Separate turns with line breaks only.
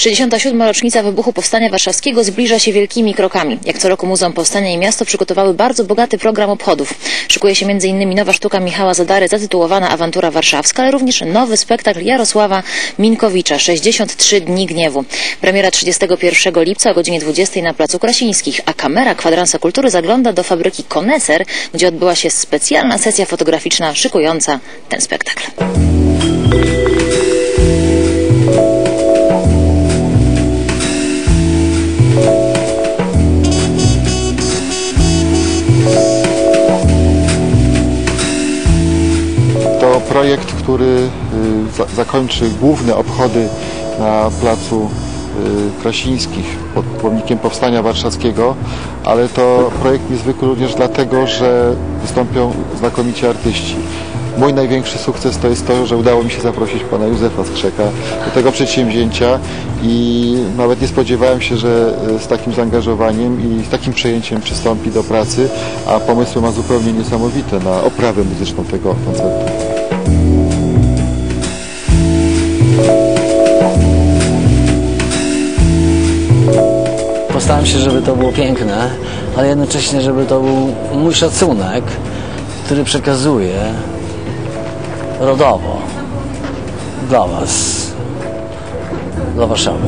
67. rocznica wybuchu Powstania Warszawskiego zbliża się wielkimi krokami. Jak co roku Muzeum Powstania i Miasto przygotowały bardzo bogaty program obchodów. Szykuje się m.in. nowa sztuka Michała Zadary zatytułowana Awantura Warszawska, ale również nowy spektakl Jarosława Minkowicza 63 dni gniewu. Premiera 31 lipca o godzinie 20 na Placu Krasińskich, a kamera Kwadransa Kultury zagląda do fabryki Koneser, gdzie odbyła się specjalna sesja fotograficzna szykująca ten spektakl.
Projekt, który y, za- zakończy główne obchody na placu y, Krasińskich pod pomnikiem Powstania Warszawskiego, ale to projekt niezwykły również dlatego, że wystąpią znakomici artyści. Mój największy sukces to jest to, że udało mi się zaprosić pana Józefa Skrzeka do tego przedsięwzięcia i nawet nie spodziewałem się, że y, z takim zaangażowaniem i z takim przejęciem przystąpi do pracy, a pomysły ma zupełnie niesamowite na oprawę muzyczną tego koncertu.
Postaram się, żeby to było piękne, ale jednocześnie, żeby to był mój szacunek, który przekazuję rodowo dla Was, dla Warszawy.